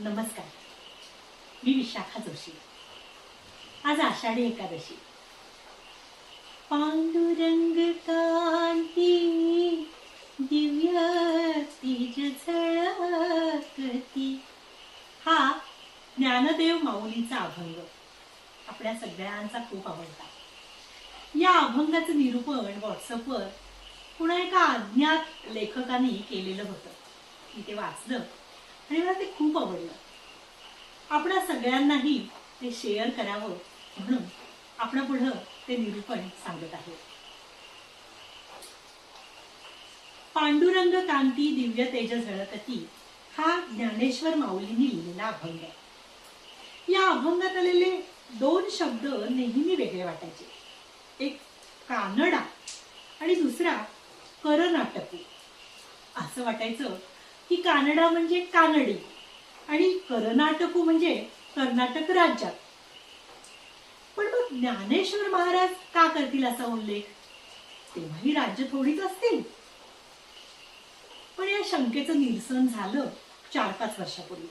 नमस्कार. मी विशाखा जोशी. आज आषाढी एकादशी. पांडुरंग कांती दिव्य तीज झळकती. हा ज्ञानदेव माऊलीचा अभंग. आपल्या सगळ्यांचा खूप आवडता. या अभंगाचं निरूपण व्हॉट्सअपवर पुन्हा एका अज्ञात लेखकाने केलेलं होतं. मी ते वाचलं. आणि मला ते खूप आवडलं. आपणा सगळ्यांनाही ते शेअर करावं म्हणून आपण पुढं ते निरूपण सांगत आहे. पांडुरंग कांती दिव्य तेज झळकती हा ज्ञानेश्वर माऊलींनी लिहिलेला अभंग आहे. या अभंगात आलेले दोन शब्द नेहमी वेगळे वाटायचे. एक कानडा आणि दुसरा करनाटकी. असं वाटायचं की कानडा म्हणजे कानडी आणि कर्नाटकू म्हणजे कर्नाटक राज्यात. पण मग ज्ञानेश्वर महाराज का करतील असा उल्लेख? तेव्हा ही राज्य थोडीच असतील. पण या शंकेचं निरसन झालं चार पाच वर्षापूर्वी.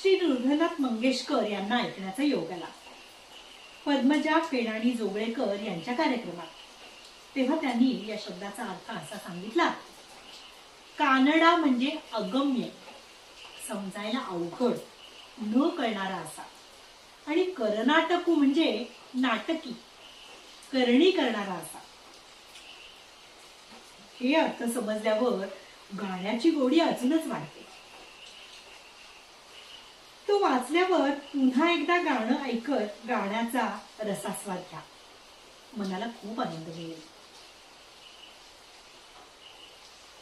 श्री नृधनाथ मंगेशकर यांना ऐकण्याचा योग आला. पद्मजा फेणाणी जोगळेकर यांच्या कार्यक्रमात. तेव्हा त्यांनी या शब्दाचा अर्थ असा सांगितला कानडा म्हणजे अगम्य. समजायला अवघड. न कळणारा असा. आणि कर्नाटकू म्हणजे नाटकी. करणी करणारा असा. हे अर्थ समजल्यावर गाण्याची गोडी अजूनच वाढते. तो वाचल्यावर पुन्हा एकदा गाणं ऐकत गाण्याचा रसास्वाद घ्या. मनाला खूप आनंद मिळेल.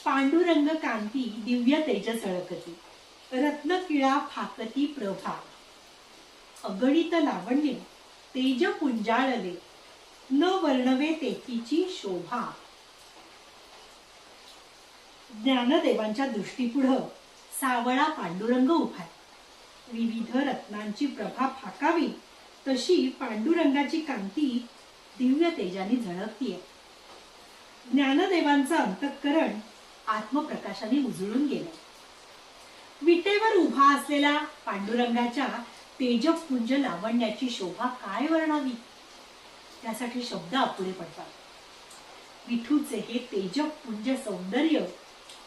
पांडुरंग कांती दिव्य तेज झळकती रत्न किळा फाकती प्रभा. अगणित लावण्य तेज पुंजाळले न वर्णवे तेथीची शोभा. ज्ञानदेवांच्या दृष्टीपुढं सावळा पांडुरंग उभाय विविध रत्नांची प्रभा फाकावी तशी पांडुरंगाची कांती दिव्य तेजाने झळकतीये. ज्ञानदेवांचं अंतःकरण आत्मप्रकाशाने उजळून गेलं. विटेवर उभा असलेला पांडुरंगाच्या तेजपुंज लावण्याची शोभा काय वर्णावी? त्यासाठी शब्द अपुरे पडतात. विठूचे हे तेजपुंज सौंदर्य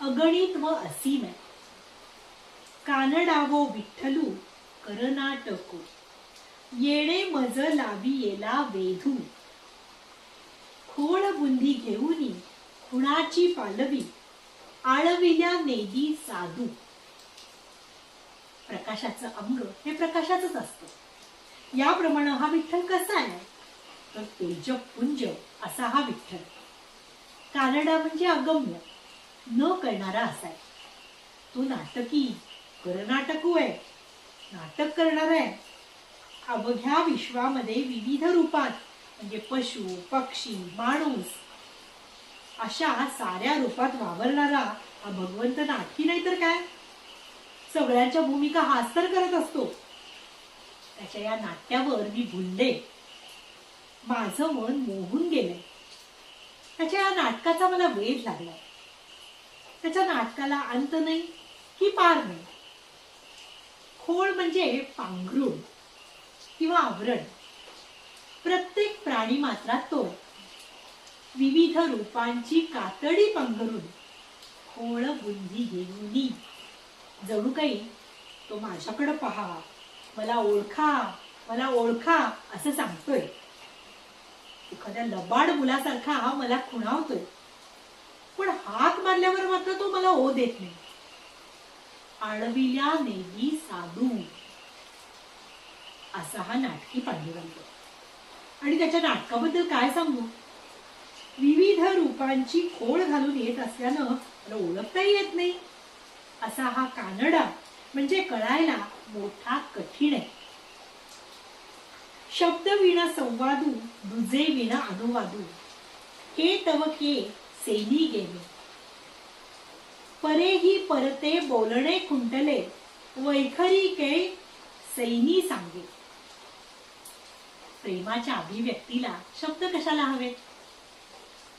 अगणित व असीम आहे. कानडावो विठ्ठलू करनाटको. येणे मज लावी येला वेधू. खोळ बुंदी घेऊनी खुणाची पालवी. आळविल्या नेदी साधू. प्रकाशाचं अंग हे प्रकाशाचंच असतं. याप्रमाणे हा विठ्ठल कसा आहे? तर तेजपुंज असा हा विठ्ठल. कानडा म्हणजे अगम्य न करणारा असाय. तो नाटकी करनाटकू आहे. नाटक करणार आहे. अवघ्या विश्वामध्ये विविध रूपात म्हणजे पशु पक्षी माणूस अशा साऱ्या रूपात वावरणारा हा भगवंत नाटकी नाही तर काय? सगळ्यांच्या भूमिका हाच तर करत असतो. त्याच्या या नाट्यावर मी भुलले माझं मन मोहून गेलंय. त्याच्या या नाटकाचा मला वेध लागलाय. त्याच्या नाटकाला अंत नाही की पार नाही. खोळ म्हणजे पांघरुण किंवा आवरण. प्रत्येक प्राणी मात्रात तो विविध रूपांची कातडी पंगरून खोळ बुंदी घेऊनी जणू काही तो माझ्याकडे पहा. मला ओळखा मला ओळखा असं सांगतोय. एखाद्या लबाड मुलासारखा हा मला खुणावतोय. पण हात मारल्यावर मात्र तो मला ओ देत नाही. आळविल्या नेगी साधू. असा हा नाटकी पांडुरंग. आणि त्याच्या नाटकाबद्दल काय सांगू? विविध रूपांची खोळ घालून येत असल्यानं मला ओळखताही येत नाही. असा हा कानडा म्हणजे कळायला मोठा कठीण आहे. शब्द विणा संवादू दुजे विणा अनुवादू के तव के सेनी गेले. परेही परते बोलणे खुंटले वैखरी के सैनी सांगे. प्रेमाच्या अभिव्यक्तीला शब्द कशाला हवेत?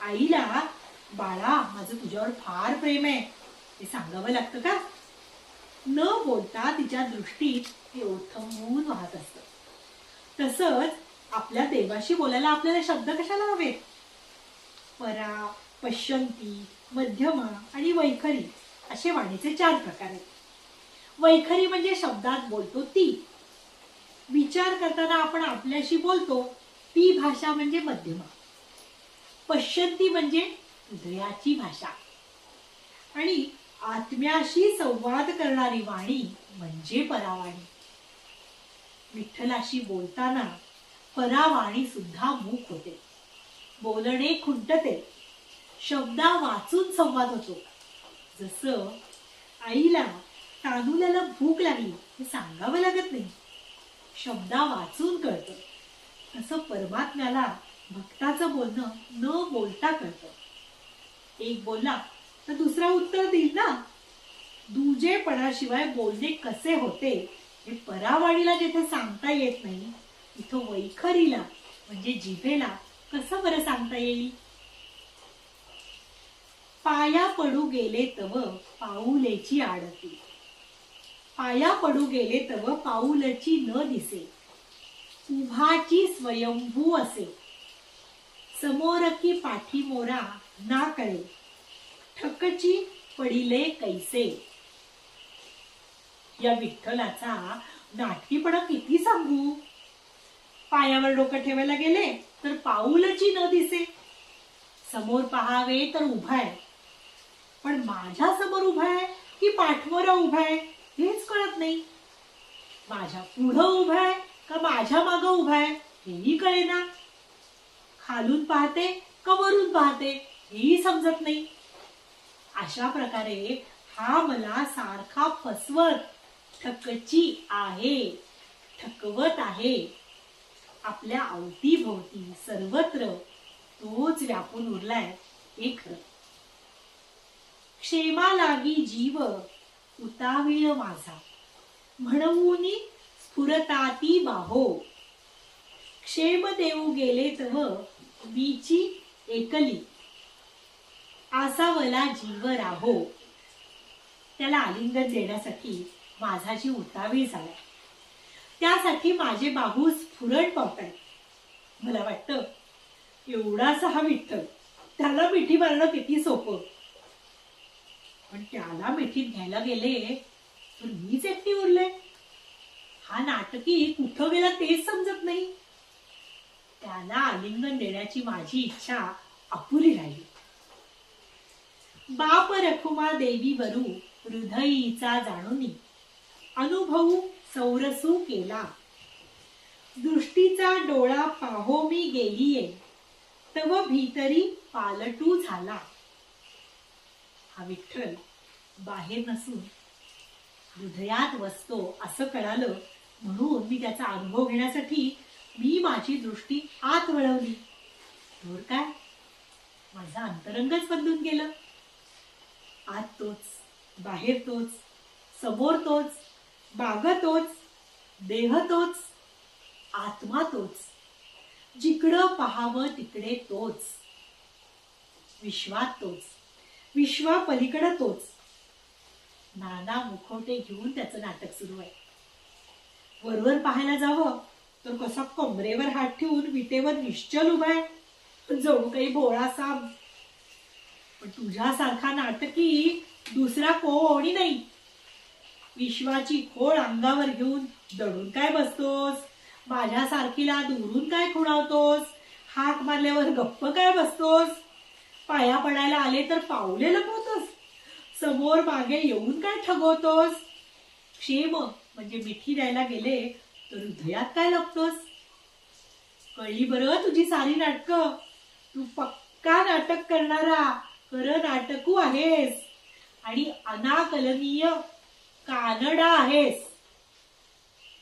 आईला बाळा माझं तुझ्यावर फार प्रेम आहे. हे सांगावं लागतं का? न बोलता तिच्या दृष्टीत ते ओथंबून वाहत असत. तसंच आपल्या देवाशी बोलायला आपल्याला शब्द कशाला हवेत? परा पश्यंती मध्यमा आणि वैखरी असे वाणीचे चार प्रकार आहेत. वैखरी म्हणजे शब्दात बोलतो ती. विचार करताना आपण आपल्याशी बोलतो ती भाषा म्हणजे मध्यमा. पश्यंती म्हणजे हृदयाची भाषा. आणि आत्म्याशी संवाद करणारी वाणी म्हणजे परावाणी. विठ्ठलाशी बोलताना परावाणी सुद्धा मूक होते. बोलणे खुंटते. शब्दा वाचून संवाद होतो. जसं आईला तांदूल्याला भूक लागली हे सांगावं लागत नाही. शब्दा वाचून कळतं. तसं परमात्म्याला भक्ताचं बोलणं न बोलता कळतं. एक बोलला तर दुसरा उत्तर देईल ना दुजेपणाशिवाय बोलणे कसे होते हे परावाणीला जिथे सांगता येत नाही तिथं वैखरीला म्हणजे जिभेला कसं बरं सांगता येईल? पाया पडू गेले तव पाऊलेची आडती. पाया पडू गेले तव पाऊलची न दिसे. उभाची स्वयंभू असे. समोर की पाठी मोरा ना कळे. ठकची पडिले कैसे? या विठ्ठलाचा नाटकीपणा किती सांगू? पायावर डोकं ठेवायला गेले तर पाऊलची न दिसे. समोर पहावे तर उभा आहे. पण माझ्यासमोर उभा आहे की पाठमोरा उभा आहे हेच कळत नाही. माझ्या पुढं उभा आहे का माझ्या मागं उभा आहे हेही कळेना. खालून पाहते का वरून पाहते हेही समजत नाही. अशा प्रकारे हा मला सारखा फसवत थकची आहे थकवत आहे. आपल्या अवतीभोवती सर्वत्र तोच व्यापून उरलाय हे खरं. क्षेमा लागी जीव उतावीळ माझा म्हणून स्फुरताती बाहो. क्षेम देऊ गेले तव बीची एकली. आसावला जीव राहो त्याला आलिंगन देण्यासाठी माझा जीव उतावीळ झाला. त्यासाठी माझे बाहू स्फुरण पावतायत. मला वाटतं एवढासा हा विठ्ठल. त्याला मिठी मारणं किती सोपं. पण त्याला मिठीत घ्यायला गेले तर मीच एकटी उरले. हा नाटकी कुठं गेला तेच समजत नाही. त्याला आलिंगन देण्याची माझी इच्छा अपुरी राहिली. बाप रखुमा देवी वरू हृदयीचा जाणूनी अनुभवू सौरसू केला. दृष्टीचा डोळा पाहो मी गेलीये. तव भीतरी पालटू झाला. हा विठ्ठल बाहेर नसून हृदयात वसतो असं कळालं म्हणून मी त्याचा अनुभव घेण्यासाठी मी माझी दृष्टी आत वळवली. थोर काय? माझं अंतरंगच बदलून गेलं. आत तोच बाहेर तोच समोर तोच बाग तोच देह तोच आत्मा तोच. जिकडं पाहावं तिकडे तोच. विश्वात तोच विश्वा पलीकडं तोच. नाना मुखवटे घेऊन त्याचं नाटक सुरू आहे. वरवर पाहायला जावं. तर कसा कमरेवर हात ठेवून विटेवर निश्चल उभा आहे. जणू काही भोळा साम पण तुझ्यासारखा नाटकी दुसरा कोणी नाही. विश्वाची खोळ अंगावर घेऊन दडून काय बसतोस? माझ्यासारखीला दुरून काय खुणावतोस? हाक मारल्यावर गप्प काय बसतोस? पाया पडायला आले तर पावले लपवतोस? समोर मागे येऊन काय ठगवतोस? क्षेम म्हणजे मिठी द्यायला गेले तर हृदयात काय लपतोस कळली बरं तुझी सारी नाटक. तू पक्का नाटक करणारा. खर नाटकू आहेस. आणि अनाकलनीय कानडा आहेस.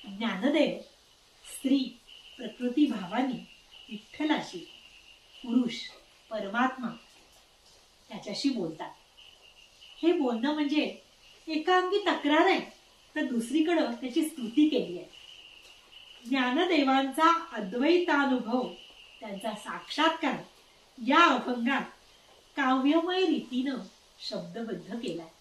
ज्ञानदेव स्त्री प्रकृती भावानी विठ्ठलाशी पुरुष परमात्मा त्याच्याशी बोलतात. हे बोलणं म्हणजे एकांगी तक्रार आहे. तर दुसरीकडं त्याची स्तुती केली आहे. ज्ञानदेवांचा अद्वैतानुभव त्यांचा साक्षात्कार या अभंगात काव्यमय रीतीनं शब्दबद्ध केलाय.